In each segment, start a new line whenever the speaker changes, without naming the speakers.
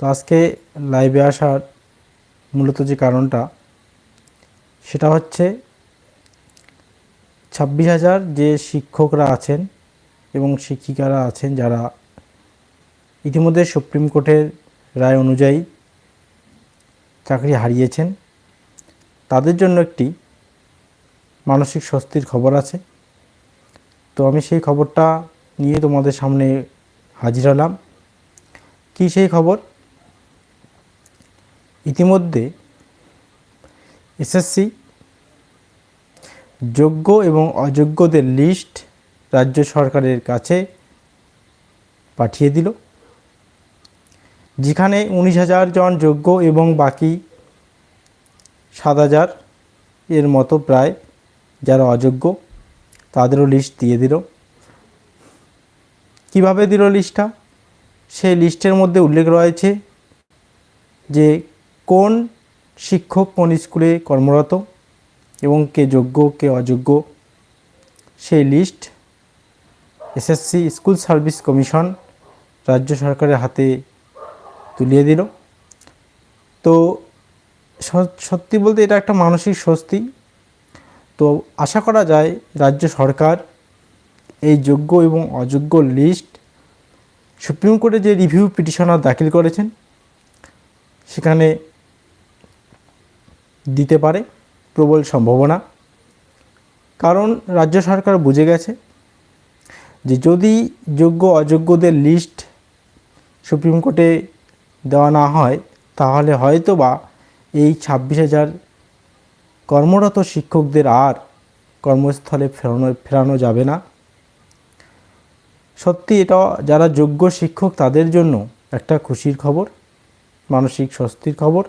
তো আজকে লাইভে আসার মূলত যে কারণটা, সেটা হচ্ছে ছাব্বিশ হাজার যে শিক্ষকরা আছেন এবং শিক্ষিকারা আছেন যারা ইতিমধ্যে সুপ্রিম কোর্টের রায় অনুযায়ী চাকরি হারিয়েছেন, তাদের জন্য একটি মানসিক স্বস্তির খবর আছে। তো আমি সেই খবরটা নিয়ে তোমাদের সামনে হাজির হলাম। কী সেই খবর? ইতিমধ্যে এসএসসি যোগ্য এবং অযোগ্যদের লিস্ট রাজ্য সরকারের কাছে পাঠিয়ে দিল। যেখানে উনিশ হাজার জন যোগ্য এবং বাকি সাত হাজার এর মতো প্রায় যারা অযোগ্য, তাদেরও লিস্ট দিয়ে দিল। কীভাবে দিল লিস্টটা? সেই লিস্টের মধ্যে উল্লেখ রয়েছে যে কোন শিক্ষক কোন স্কুলে কর্মরত এবং কে যোগ্য, কে অযোগ্য? সেই list SSC school service commission রাজ্য সরকারের হাতে তুলিয়ে দিল। তো সত্যি বলতে এটা একটা মানসিক স্বস্তি। তো আশা করা যায় রাজ্য সরকার এই যোগ্য এবং অযোগ্য লিস্ট সুপ্রিম কোর্টে যে রিভিউ পিটিশনার দাখিল করেছেন, সেখানে দিতে পারে, প্রবল সম্ভাবনা। কারণ রাজ্য সরকার বুঝে গেছে যে যদি যোগ্য অযোগ্যদের লিস্ট সুপ্রিম কোর্টে দেওয়া না হয়, তাহলে হয়তো বা এই ছাব্বিশ হাজার কর্মরত শিক্ষকদের আর কর্মস্থলে ফেরানো ফেরানো যাবে না। সত্যি এটা, যারা যোগ্য শিক্ষক তাদের জন্য একটা খুশির খবর, মানসিক স্বস্তির খবর।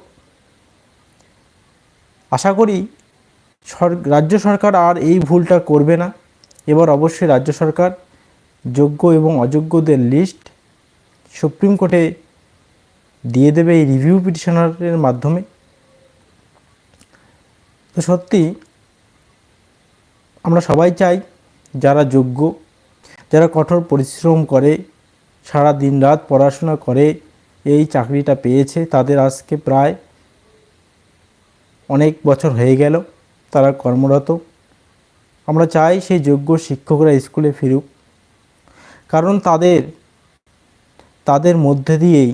আশা করি রাজ্য সরকার আর এই ভুলটা করবে না। এবার অবশ্যই রাজ্য সরকার যোগ্য এবং অযোগ্যদের লিস্ট সুপ্রিম কোর্টে দিয়ে দেবে এই রিভিউ পিটিশনারের মাধ্যমে। তো সত্যি আমরা সবাই চাই যারা যোগ্য, যারা কঠোর পরিশ্রম করে, সারা দিন রাত পড়াশোনা করে, এই চাকরিটা পেয়েছে, তাদের আজকে প্রায় অনেক বছর হয়ে গেল তারা কর্মরত। আমরা চাই সেই যোগ্য শিক্ষকরা স্কুলে ফিরুক। কারণ তাদের তাদের মধ্যে দিয়েই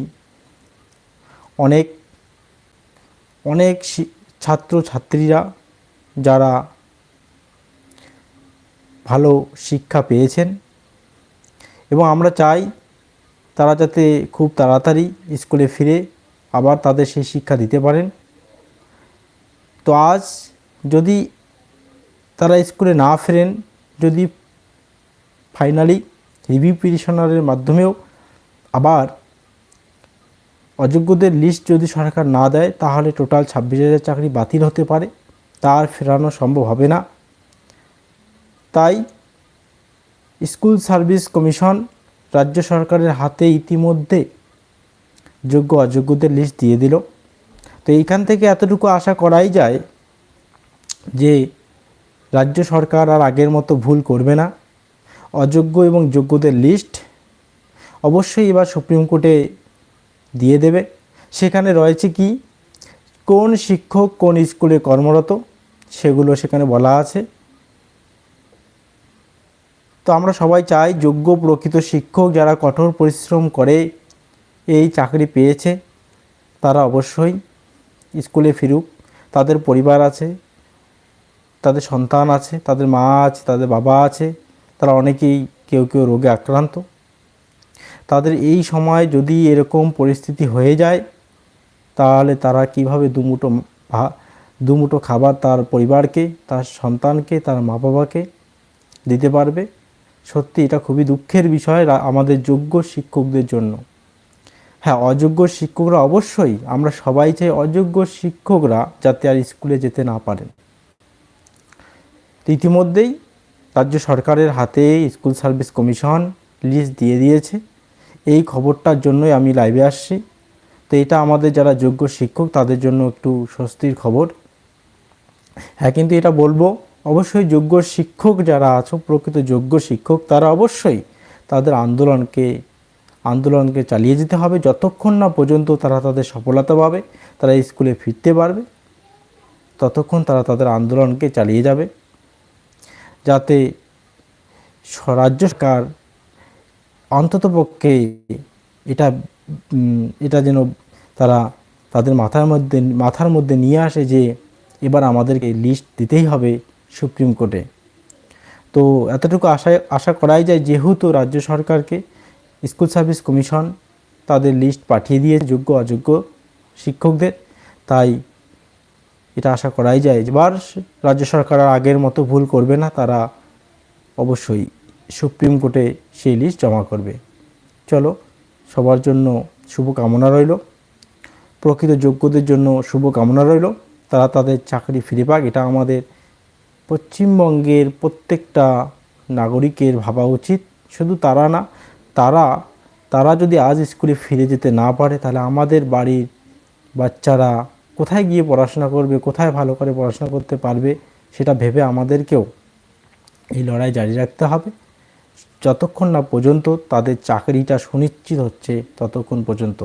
অনেক অনেক ছাত্র ছাত্রীরা যারা ভালো শিক্ষা পেয়েছেন এবং আমরা চাই তারা যাতে খুব তাড়াতাড়ি স্কুলে ফিরে আবার তাদের সেই শিক্ষা দিতে পারেন। তো আজ যদি তারা স্কুলে না ফেরেন, যদি ফাইনালি রিভিউ পিটিশনারের মাধ্যমেও আবার অযোগ্যদের লিস্ট যদি সরকার না দেয়, তাহলে টোটাল ছাব্বিশ হাজার চাকরি বাতিল হতে পারে। তার ফেরানো সম্ভব হবে না। তাই স্কুল সার্ভিস কমিশন রাজ্য সরকারের হাতে ইতিমধ্যে যোগ্য অযোগ্যদের লিস্ট দিয়ে দিল। তো এইখান থেকে এতটুকু আশা করাই যায় যে রাজ্য সরকার আর আগের মতো ভুল করবে না। অযোগ্য এবং যোগ্যদের লিস্ট অবশ্যই এবার সুপ্রিম কোর্টে দিয়ে দেবে। সেখানে রয়েছে কি? কোন শিক্ষক কোন স্কুলে কর্মরত? সেগুলো সেখানে বলা আছে। তো আমরা সবাই চাই যোগ্য প্রকৃত শিক্ষক যারা কঠোর পরিশ্রম করে এই চাকরি পেয়েছে, তারা অবশ্যই স্কুলে ফিরুক, তাদের পরিবার আছে, তাদের সন্তান আছে, তাদের মা আছে, তাদের বাবা আছে, তারা অনেকেই কেউ কেউ রোগে আক্রান্ত। তাদের এই সময় যদি এরকম পরিস্থিতি হয়ে যায়, তাহলে তারা কীভাবে দুমুটো দুমুটো খাবার তার পরিবারকে, তার সন্তানকে, তার মা বাবাকে দিতে পারবে? সত্যি এটা খুবই দুঃখের বিষয় আমাদের যোগ্য শিক্ষকদের জন্য। হ্যাঁ অযোগ্য শিক্ষকরা অবশ্যই, আমরা সবাই চাই অযোগ্য শিক্ষকরা যাতে আর স্কুলে যেতে না পারেন। ইতিমধ্যেই রাজ্য সরকারের হাতে স্কুল সার্ভিস কমিশন লিস্ট দিয়ে দিয়েছে। এই খবরটার জন্যই আমি লাইভে আসছি। তো এটা আমাদের যারা যোগ্য শিক্ষক, তাদের জন্য একটু স্বস্তির খবর। হ্যাঁ কিন্তু এটা বলব, অবশ্যই যোগ্য শিক্ষক যারা আছো, প্রকৃত যোগ্য শিক্ষক, তারা অবশ্যই তাদের আন্দোলনকে আন্দোলনকে চালিয়ে যেতে হবে। যতক্ষণ না পর্যন্ত তারা তাদের সফলতা পাবে, তারা স্কুলে ফিরতে পারবে, ততক্ষণ তারা তাদের আন্দোলনকে চালিয়ে যাবে। যাতে রাজ্য সরকার অন্ততপক্ষে এটা এটা যেন তারা তাদের মাথার মধ্যে মাথার মধ্যে নিয়ে আসে যে এবার আমাদেরকে লিস্ট দিতেই হবে সুপ্রিম কোর্টে। তো এতটুকু আশা আশা করাই যায় যেহেতু রাজ্য সরকারকে স্কুল সার্ভিস কমিশন তাদের লিস্ট পাঠিয়ে দিয়ে যোগ্য, অযোগ্য শিক্ষকদের। তাই এটা আশা করাই যায়। এবার রাজ্য সরকার আগের মতো ভুল করবে না, তারা অবশ্যই সুপ্রিম কোর্টে সেই লিস্ট জমা করবে। চলো, সবার জন্য শুভ কামনা রইল। প্রকৃত যোগ্যদের জন্য শুভ কামনা রইল। তারা তাদের চাকরি ফিরে পাক, এটা আমাদের পশ্চিমবঙ্গের প্রত্যেকটা নাগরিকের ভাবা উচিত। শুধু তারা না তারা তারা যদি আজ স্কুলে ফিরে যেতে না পারে, তাহলে আমাদের বাড়ির বাচ্চারা কোথায় গিয়ে পড়াশোনা করবে, কোথায় ভালো করে পড়াশোনা করতে পারবে, সেটা ভেবে আমাদেরকেও এই লড়াই জারি রাখতে হবে। যতক্ষণ না পর্যন্ত তাদের চাকরিটা সুনিশ্চিত হচ্ছে, ততক্ষণ পর্যন্ত